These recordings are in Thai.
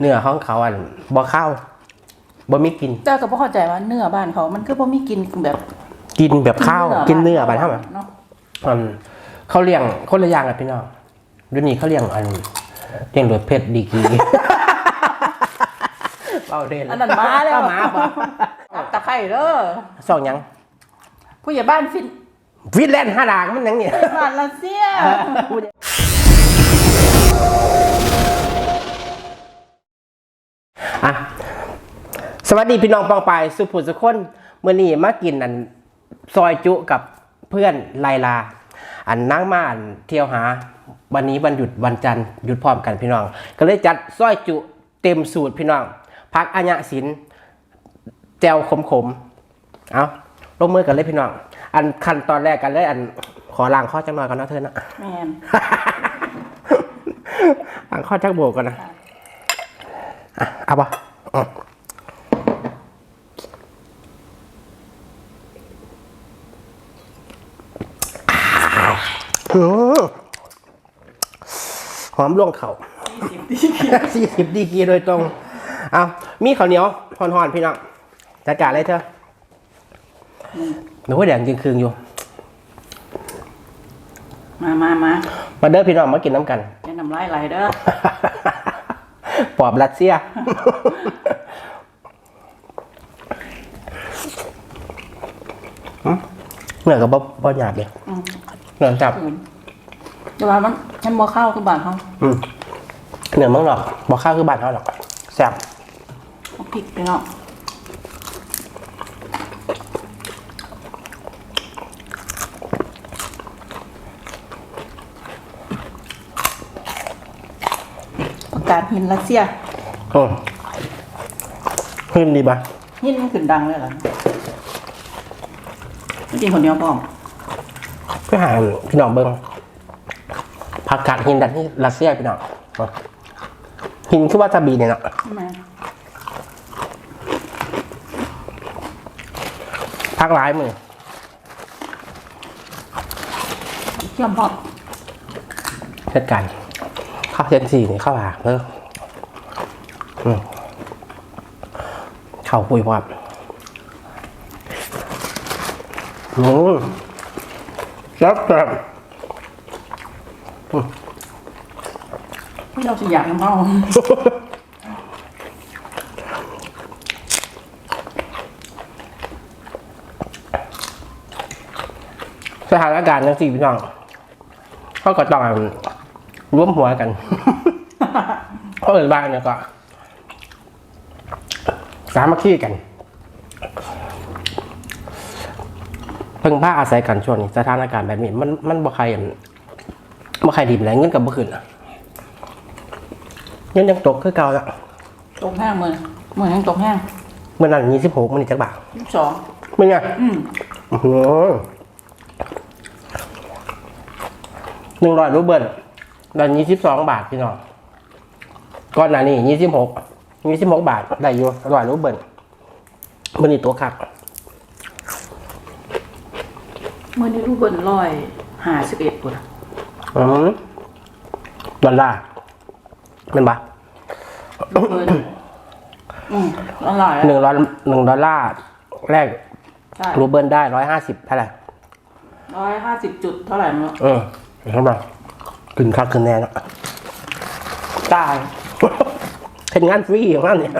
เนื้อของเขาอันบ่เข้าบ่มีกินเจ้าก็บ่เข้าใจว่าเนื้อบ้านเขา มันคือบ่มีกินแบบกินแบบข้าวกินเนื้อไปเท่าไหร่เนาะอืมเขาเลี้ยงคนละอย่างกันพี่น้องเดี๋ยวนี้เขาเลี้ยงอันเลี้ยงโดยเพชรดีกรีเป้าเด่นอันนั้นมาแล้วเอามาบ่ตักตะไคร้เด้อสองหยังผู้ใหญ่บ้านฟินฟินแลนด์ห้าดางมันหยังเนี่ยบ้านรัสเซีย อะสวัสดีพี่น้องปองปายสุภุสุคนเมื่อนี้มากินอันซอยจุกับเพื่อนไลลา อันนั่งมาอันเที่ยวหา วันนี้วันหยุดวันจันทร์หยุดพร้อมกันพี่น้อง ก็เลยจัดซอยจุเต็มสูตรพี่น้องพักอัญญะศิลแจวขมขมๆเอาลงมือกันเลยพี่น้อง อันขั้นตอนแรกกันเลยอันขอล้างข้อจังหน่อยก่อนนะเธอนะแม่นล้างข้อจักโบกก่อนนะ อะเอาปะอืมอืมหอมล่วงเขาสี่สิบดีกรีโดยตรง เอามีข้าวเหนียวหอนๆ พี่น้องจัดการเลยเถอะหนูว่าแดงจริงคืนอยู่ มามามามาเด้อพี่น้องมากินน้ำกันอย่าน้ำลายไหลเด้อ ปอบรัสเซียหึเหนื่อยกับบ่บ่หยาบเลยอืมเหนื่อยจับอืมแต่ว่ามันมันบ่เข้าคือบ้านเขาอืมเหนื่อยมั้งหรอกบ่ข้าวคือบาดเท่าหรอกแซ่บเอาพริกไปเนาะประกาศ หินรัสเซียอืมขึ้นดีปะหินมันขึ้นดังเลยเหรอไม่กินคนเดียวพร้อมเพื่อหาพี่น้องเบิ้งผักกาดหินดัดที่รัสเซียพี่น้องเอาหินคือว่าซาบีเนี่ยเนาะใช่ไหมพักร้ายมือเชื่อมพร้อมเช่นกันข้าวเซนสี่นี่เข้าวหาเพิ่มอืม ข้าวปุยพร้อมอืมแซ่บแซ่บไม่เราสิอยากน้ำเมาสถานการณ์ทั้งสี่พี่น้องเขาก็ต้องร่วมหัวกันเขาเอ่ยบ้านเนี่ยก็ สามัคคีกัน เพิ่งผ้าอาศัยกันช่วงนี้สถานการณ์แบบนี้ มันมันบ่ใครอั่นบ่ใครดีไปแล้วเงินกับบ่ขึ้นอะเงินยังตกคือเก่าละตกแห้งมือมือแห้งตกแห้งเมื่อนั้นยี่สิบหกมันนี่จักบาทยี่สิบสองเมื่อไงอืมหนึ่งร้อยรูเบิลได้ยี่สิบสองบาทพี่น้องก่อนหน้านี้ยี่สิบหก ยี่สิบหกบาท ได้อยู่ร้อยรูเบิลมันนี่ตัวคักมือนี้รูปเบิร์นร้อยห้าสิบเอ็ดปุ่นอืมดอลลาร์เป็นปะรูปเบิร์นอืมอร่อยหนึ่งร้อยหนึ่งดอลลาร์แรกใช่รูเบิลได้ร้อยห้าสิบเท่าไหร่ร้อยห้าสิบจุดเท่าไหร่มั้งเออเห็นปะขึ้นคักขึ้นแน่เนอะตาย เป็นงานฟรีของมันเนี่ย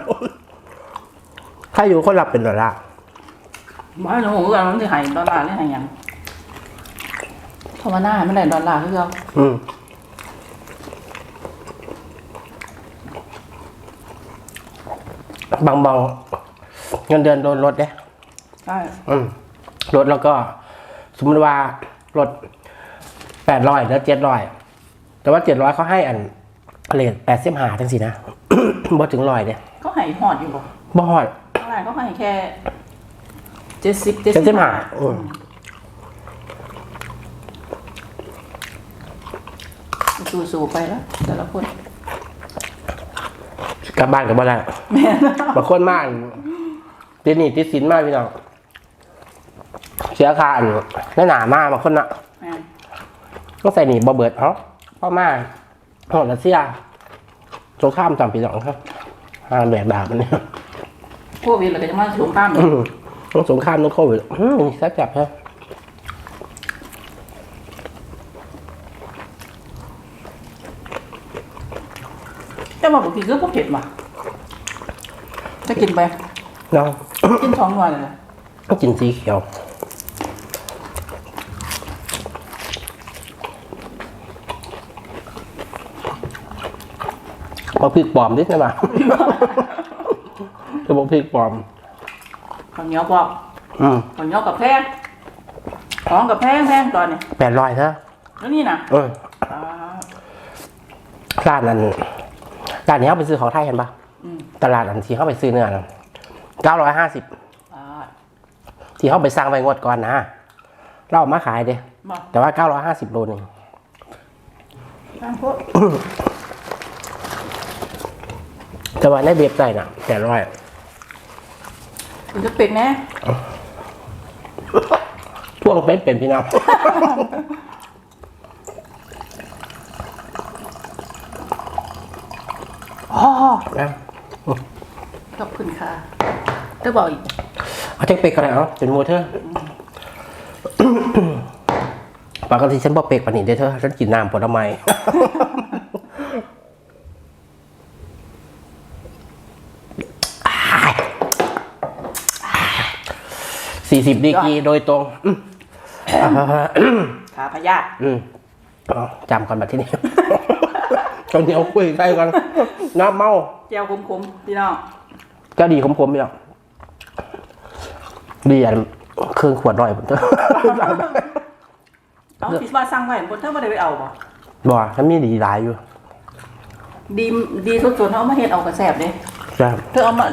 ถ้าอยู่คนรับเป็นดอลลาร์บ้านหนูก็กำลังจะหายดอลลาร์นี่หายยังภาวนาไม่ได้ดอลลาร์คือเราอืมบางบางเงินเดือนโดนลดเนี่ยใช่อืมลดแล้วก็ สมมติว่าลดแปดร้อยเหลือเจ็ดร้อยแต่ว่าเจ็ดร้อยเขาให้อัน เลทแปดสิบห้าจังสินะ บ่ถึงร้อยเนี่ยก็หายหอดอยู่บ่บ่ฮอดเท่าไหร่ก็หายแค่เจ็ดสิบเจ็ดเจ็ดสิสิบบห้าอืมสู่ๆไปแล้วแต่ละคนกลับบ้านกับบ้านแม่นบางคนมากติดหนี้ติดสินมากพี่น้องเสียค่าอันแน่หนามากบางคนน่ะ แม่นต้องใส่หนีบ่เบิดเอ้าพ่อมา หอดรัสเซียสงครามจำปีสองครับห้างแบกดาบมันเนี่ยพวกวินเราก็จะมาสูงข้ามอืมต้องสงครามต้องโควิดอืมแซ่บจับครับแต่ว่าบางทีก็พวกเผ็ดว่ะจะกินไปเนาะกินท้องหน่อยเลยต้องกินสีเขียว บอกพริกปลอมนิดนะบ่าจะบอกพริกปลอมข้าวเหนียวบอกอืมข้าวเหนียวกับแพงของกับแพงแพงตอนนี้แปดร้อยเถอะแล้วนี่นะเอออ่าร้านนั้นร้านนี้เขาไปซื้อของไทยเห็นปะอืมตลาดอันที่เขาไปซื้อเนื้อเก้าร้อยห้าสิบอ่าที่เขาไปสร้างไปงวดก่อนนะเราเอามาขายเด้มาแต่ว่าเก้าร้อยห้าสิบโลหนึ่งทางพวก แต่ว่าในเว็บไซต์น่ะแปดร้อยมันจะเป็ดแน่ช่วงเป็นเป็นพี่น้องอ๋อนะขอบคุณค่ะจะบอกอีกเอาเจ๊กเป็กกันเลยเอาเป็นโมเธอร์ปกติฉันบอกเป็กปานนี้เด้อเธอฉันกินน้ำผลไม้ สี่สิบดีกรีโดยตรงอืมขาพยาธิอืมเอาจำก่อนมาที่นี่ตอนนี้เอาคุยใกล้กันน้ำเมาเจียวคมๆพี่น้องก็ดีขมๆพี่น้องดีอะเครื่องขวดหน่อยผมเถอะเอาคิดว่าสั่งไว้บนเท่าไม่ได้ไปเอาบ่บอกว่าถ้ามีดีหลายอยู่ ดีดีสดๆเขาเอามาเฮ็ดเอากระแสบเด้ใช่เธอเอามา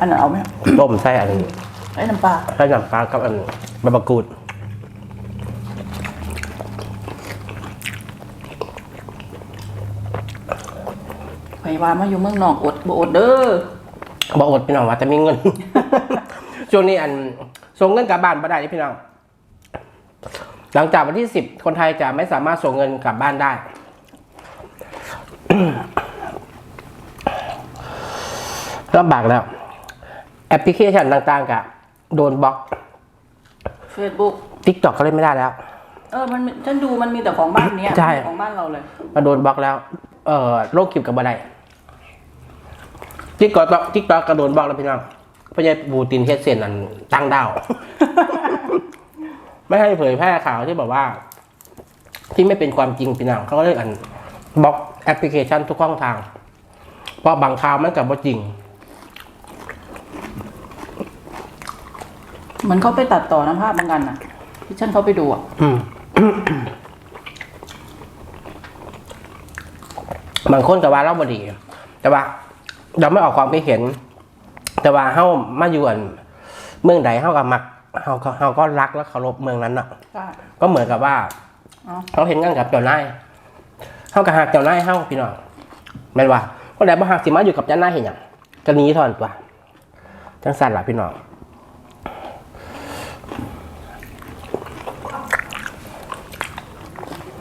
อันนั้นเอาไหมต้มใส่อัน ไอ้น้ำปลาใส่น้ำปลากับอันใบมะกรูดไผว่ามาอยู่เมืองนอกอดบ่อดเด้อบอกอดพี่น้องว่าจะมีเงิน ช่วงนี้อันส่งเงินกลับบ้านไม่ได้นี่พี่น้อง หลังจากวันที่สิบคนไทยจะไม่สามารถส่งเงินกลับบ้านได้ ลำบากแล้ว แอปพลิเคชันต่างๆกับ โดนบล็อก เฟซบุ๊กทิกตอกก็เล่นไม่ได้แล้ว เออมันมีฉันดูมันมีแต่ของบ้านเนี้ยใช่ ของบ้านเราเลย มาโดนบล็อกแล้ว เอ่อโรคคิวกับบันไดทิกตอกทิกตอกกระโดนบล็อกแล้วพี่น้องเพราะยายบูตินเฮดเซนอันตั้งดาว ไม่ให้เผยแพร่ข่าวที่แบบว่า ที่ไม่เป็นความจริงพี่น้องเขาก็เลยอันบล็อกแอปพลิเคชันทุกช่องทางเพราะบางข่าวมันกับว่าจริง เหมือนเขาไปตัดต่อน้ำภาพบางกันน่ะที่ฉันเขาไปดูอะอืม บางคนก็ว่าเราบดี แต่ว่า เราไม่ออกความคิดเห็น แต่ว่าเฮามาอยู่อันเมืองใดเฮาก็มักเฮาก็เฮาก็รักและเคารพเมืองนั้นน่ะ ใช่ก็เหมือนกับว่าอ๋อเขาเห็นงานกับเจ้านายเฮาก็หักเจ้านายเฮาพี่น้องแม่นว่าคนใดบ่หักสิมาอยู่กับเจ้านายเห็นหยังก็หนีทอนตัวจังสั่นล่ะพี่น้อง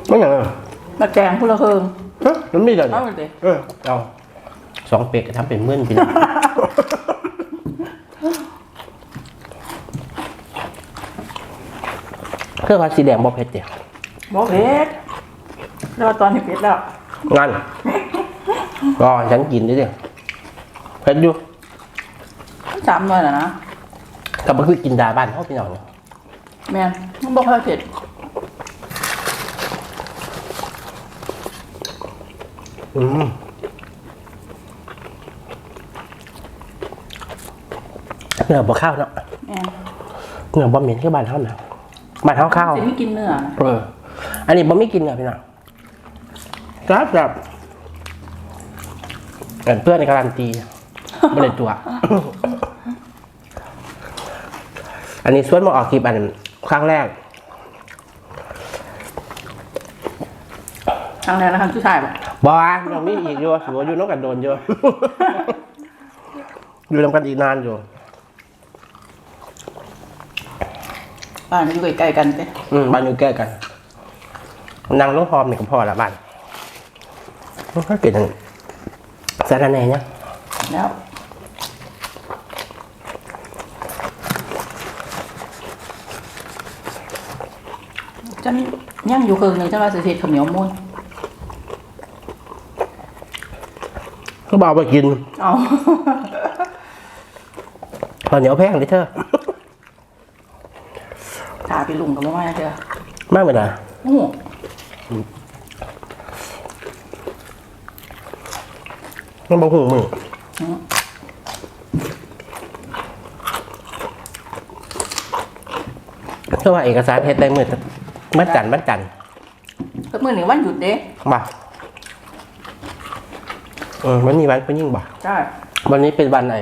ไม่อย่างนั้นมาแกงพุละเคิงฮะมันมีเดี๋ยวเอานี้เลยเออเอา สองเป็กทำเป็นเมื่อนพี่น้อง เครื่องพัดสีแดงบ่เผ็ดเดียวบอกเผ็ดแล้วตอนนี้เผ็ดแล้วงั้นรอฉันกินด้วยเดียวเผ็ดอยู่สามหน่อยแล้วนะกับมันคือกินดาบ้านเขาพี่น้องเนี่ยแม่นมันบอกว่าเผ็ด อืมเนื้อบ่ข้าวเนาะแม่นเนื้อบ่เหม็นคือบ้านเขานะบ้านเขาข้าวสิไม่กินเนื้อนะเอออันนี้บ่ไม่กินเนื้อพี่น้องครับครับแต่เพื่อนในการันตีไม่ได้ตัว อันนี้ส่วนมาออกคลิปอันครั้งแรก ครั้งแรกนะครั้งที่ชายบอกบอยังมีอีกอยู่หัวอยู่นกกันโดนอยู่ อยู่นำกันอีกนานอยู่ บ้านอยู่ใกล้ๆกันเด้อืมบ้านอยู่ใกล้กันนางลูกพร้อมนี่ก็พอละบ้านมันก็เกิดอย่างสารแหน่เนี่ยแล้วฉันยังอยู่ครึ่งหนึ่งฉันว่าสิเทศข้าวเหนียวมูน ก็บอกไปกินเอาตอนเหนียวแพงเลยเธอถาไปลุงกับว่าเถอะมากไปหน่อยโอ้โหมันบอกหูมึงก็ว่าเอกสารเฮ็ดได้มือมัดจันทร์มัดจันทร์ก็มื่อหนึ่งวันหยุดเด้บ่ เออวันนี้วันเป็นยิ่งบ่ใช่ วันนี้เป็นวันไอ้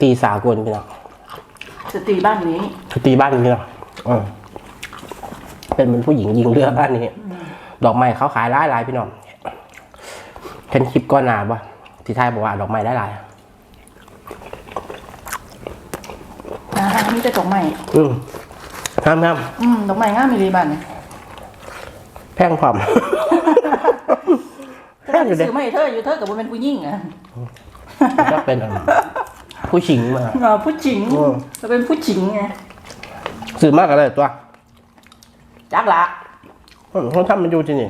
ตีสากลพี่น้องสตรีบ้านนี้ตีบ้านพี่น้องเออเป็นเหมือนผู้หญิงยิงเรือบ้านนี้ ดอกไม้เขาขายหลายหลายพี่น้องเห็นคลิปก้อนหนาบ่ที่ไทายบอกว่าดอกไม้ได้หลายนะฮะนี่จะดอกไม้อืมห้ามห้ามอืมดอกไม้งามมีรีบ้านเนี่ยแพงพร้อม แพงอยู่เด้ซื้อไม่เธออยู่เธอกับว่าเป็นผู้หญิงอะก็เป็นอันผู้ชิงมาเออผู้หญิงอืมจะเป็นผู้หญิงไงซื้อมากกันเลยตัวจักละอืมเขาทำมันอยู่ที่นี่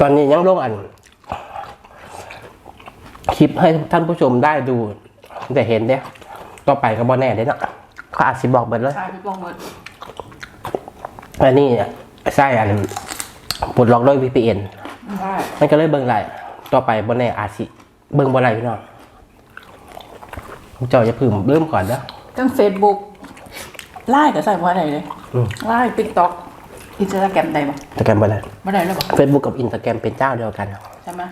ตอนนี้ยังลงอัน คลิปให้ท่านผู้ชมได้ดู ได้เห็นเนี่ยต่อไปก็บอแน่เด้เนาะเขาอาจสิบอกเบิดเลยใช่พี่ปองหมดอันนี้ใช่อันปลดล็อกด้วย VPN ใช่มันก็เลยเบิ่งไรต่อไปบนแน่อาจสิเบิ่งบนไรพี่น้องเจ้าจะพึ่มเริ่มก่อนเด้อทั้งเฟซบุ๊กไลน์ก็ใส่ว่าไหนเลยอืมไลน์ติ๊กต็อกอินสตาแกรมได้ปะสแกมบนไรไม่ได้เลยปะเฟซบุ๊กกับอินสตาแกรมเป็นเจ้าเดียวกันใช่ไหม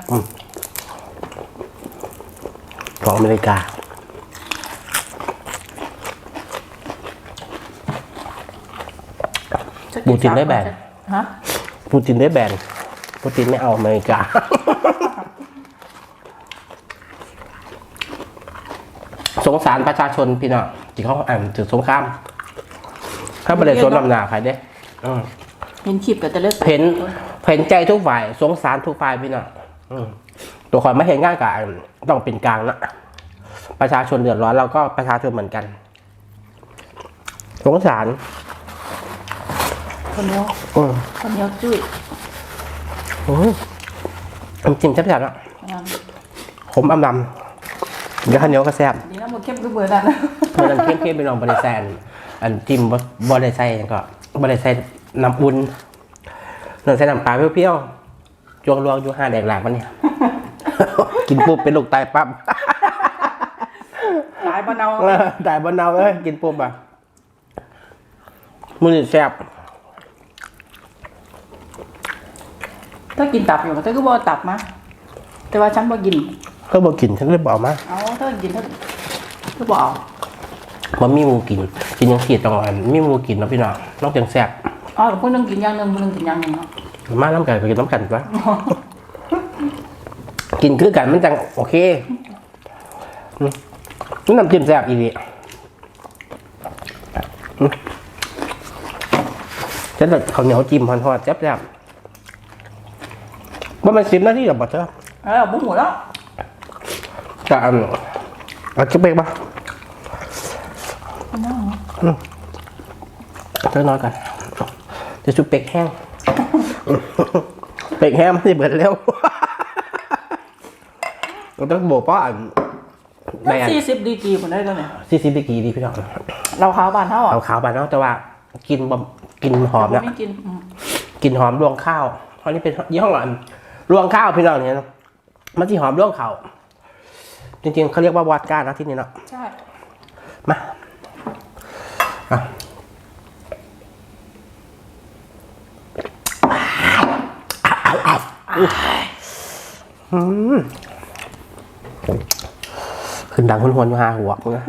ของอเมริกา ปูตินได้แบนฮะปูตินได้แบนปูตินไม่เอาอเมริกาสงสารประชาชนพี่น้องที่เขาอ่านถึงสงครามเขาไม่ได้สนลำหนาใครเด้อืมเห็นคลิปก็จะเลิกเห็นเห็นใจทุกฝ่าย สงสารทุกฝ่ายพี่น้องอืมตัวคอยไม่เห็นง่ายกับต้องเป็นกลางนะประชาชนเดือดร้อนเราก็ประชาชนเหมือนกัน สงสาร คนเดียวอืมคนเดียวจุ้ยโอ้ยน้ำจิ้มแซ่บๆอะงานผมอำลำเดี๋ยวข้าวเหนียวก็แซ่บดีนะมันเข้มก็เบอร์นั้นเมื่อนั้นเข้มๆไปลองบริแซนอันจิ้มบ่บริใส่ก็บริใส่น้ำอุ่นนั่นใส่น้ำปลาเปรี้ยวๆจวงรวงอยู่ห้าแดกหลากมันเนี่ย กินปุ๊บเป็นลูกตายปั๊บ หลายปะเนา เออได้บนเอาเอ้ยกินปุ๊บอะมือนี่แซ่บ ถ้ากินตับอยู่ถ้าก็บอกตับมาแต่ว่าฉันบ่กินก็บอกกินฉันเลยบอกมาเอาถ้ากินถ้าก็บอกเอาว่ามีหมูกิน กินยังขีดตรงอันมีหมูกินเนาะพี่น้องนอกจากแซ่บอ๋อพวกนึงกินอย่างหนึงพวกนึงกินอย่างหนึงเนาะมาน้ำกันไปกินน้ำกันปะกินคือกันมันจังโอเคอืมนี่น้ำจิ้มแซ่บอีดีอืมฉันแบบข้าวเหนียวจิ้มฮอนๆแซ่บๆ ว่ามันสิบนาทีหรอบ่เธอเออบุ้งหมดแล้วจะอันเอาจะเบกปะเธอนอนกันจะชุบเป็กแห้ง เป็กแห้งมันจะเบิดเร็วเราต้องโบกป้าอันในอันสี่สิบดีกรีผมได้ตัวเนี่ยซีซีดีกีดีพี่น้องเราขาวบานเท่าอะเอาขาวไปเนาะแต่ว่ากินบะกินหอมแต่นะว่าไม่กินอืมกินหอมรวงข้าวเพราะนี่เป็นยี่ห้ออัน รวงข้าวพี่น้องเนี่ยเนาะมันที่หอมรวงข้าวจริงๆเขาเรียกว่าวอดก้านะที่นี่เนาะใช่มาอะอืมขึ้นดังคนหวนๆมาหาหัวมึงนะ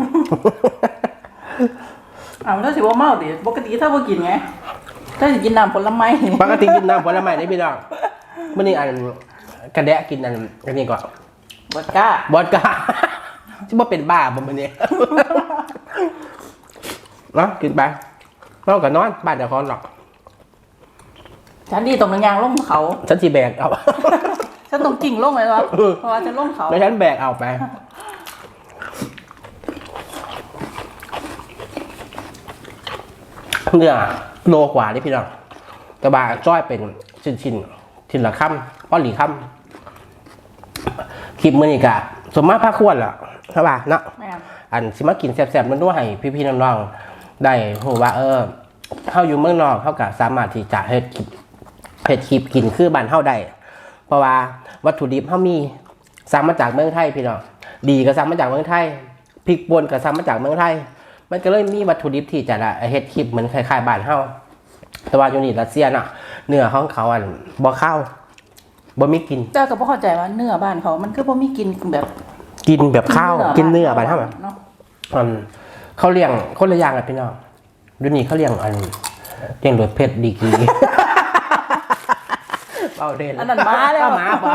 เอาถ้าสิว่าเมาดิปกติถ้าว่ากินไงถ้าสิกินน้ำผลไม้ปกติกินน้ำผลไม้ได้พี่น้อง เมื่อนี้อันกระแดะกินอันอันนี้ก่อนบดก้าบอดก้าที่ว่าเป็นบ้าบ่มันเนี่ยเนาะกินไปเราก็นอนบ้านเดี๋ยวคอนหรอกฉันดีตรงนั้นยางลงเขาฉันจีแบกเอาฉันต้องกิ่งลงเลยวะเพราะว่าฉันลงเขาแล้วฉันแบกเอาไปเนื้อโลกว่านี่พี่น้องแต่บาจ้อยเป็นชิ้นชิ้นๆ ชิ้นละคำป้อนหลีคำคลิปมือนี่กะสมมาพระควรล่ะใช่ป่ะเนาะแม่นอันสิมากินแซ่บๆมันด้วยให้พี่ๆน้องๆได้รู้ว่า เออเฮาอยู่เมืองนอกเฮาก็สามารถที่จะเฮ็ดคลิปเฮ็ดคลิปกินคือบ้านเฮาได้เพราะว่าวัตถุดิบเฮามีสั่งมาจากเมืองไทยพี่น้องดีก็สั่งมาจากเมืองไทยพริกป่นก็สั่งมาจากเมืองไทย มันก็เลยมีวัตถุดิบที่จะละเฮ็ดคลิปเหมือนคล้ายๆบ้านเฮาแต่ว่าอยู่นี่รัสเซียน่ะ เนื้อของเขาอันบ่เข้าบ่มีกินเจ้าก็บ่เข้าใจว่าเนื้อบ้านเขา มันคือบ่มีกินแบบกินแบบข้าวกินเนื้อบ้านเฮาอะเนาะมันเขาเลี้ยงคนละอย่างกันพี่น้องดูนี่เขาเลี้ยงอันเลี้ยงโดยเพชรดีกรีเอาเด่นอันนั้นมาแล้วเอามาปะ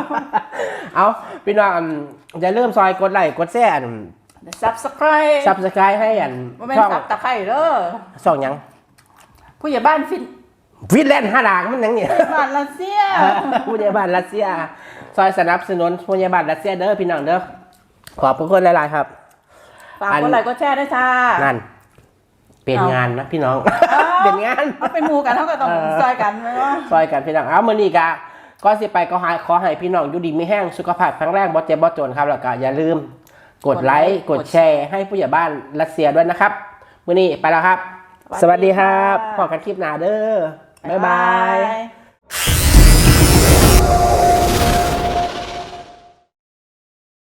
เอาพี่น้องอันอย่าลืมซอยกดไลค์กดแชร์อันซับสไครต์ซับสไครต์ให้อันบ่แม่นช่องซับตะไคร้เด้อช่องหยังผู้ใหญ่บ้านฟิน ฟินแลนด์ห้าดากมันหยังเนี่ยบ้านรัสเซียผู้ใหญ่บ้านรัสเซีย ซอยสนับสนุนผู้ใหญ่บ้านรัสเซียเด้อพี่น้องเด้อ ขอบพระคุณหลายๆครับ ฝากอันกดไลค์กดแชร์ด้วยจ้า นั่น เป็นเอางานนะพี่น้องอ้าวเป็นงาน เอาเป็นหมู่กันเท่ากับต้องเออ ซอยกันไหมว่าซอยกันพี่น้อง เอามือนี้กะก็สิไปก็หายขอให้พี่น้องอยู่ดีไม่แห้งสุขภาพแข็งแรงบ่เจ็บบ่จนครับแล้วก็อย่าลืม กดไลค์กดแชร์ให้ผู้ใหญ่บ้านรัสเซียด้วยนะครับ มือนี้ไปแล้วครับ สวัสดีครับพบกันคลิปหน้าเด้อ บ๊ายบายย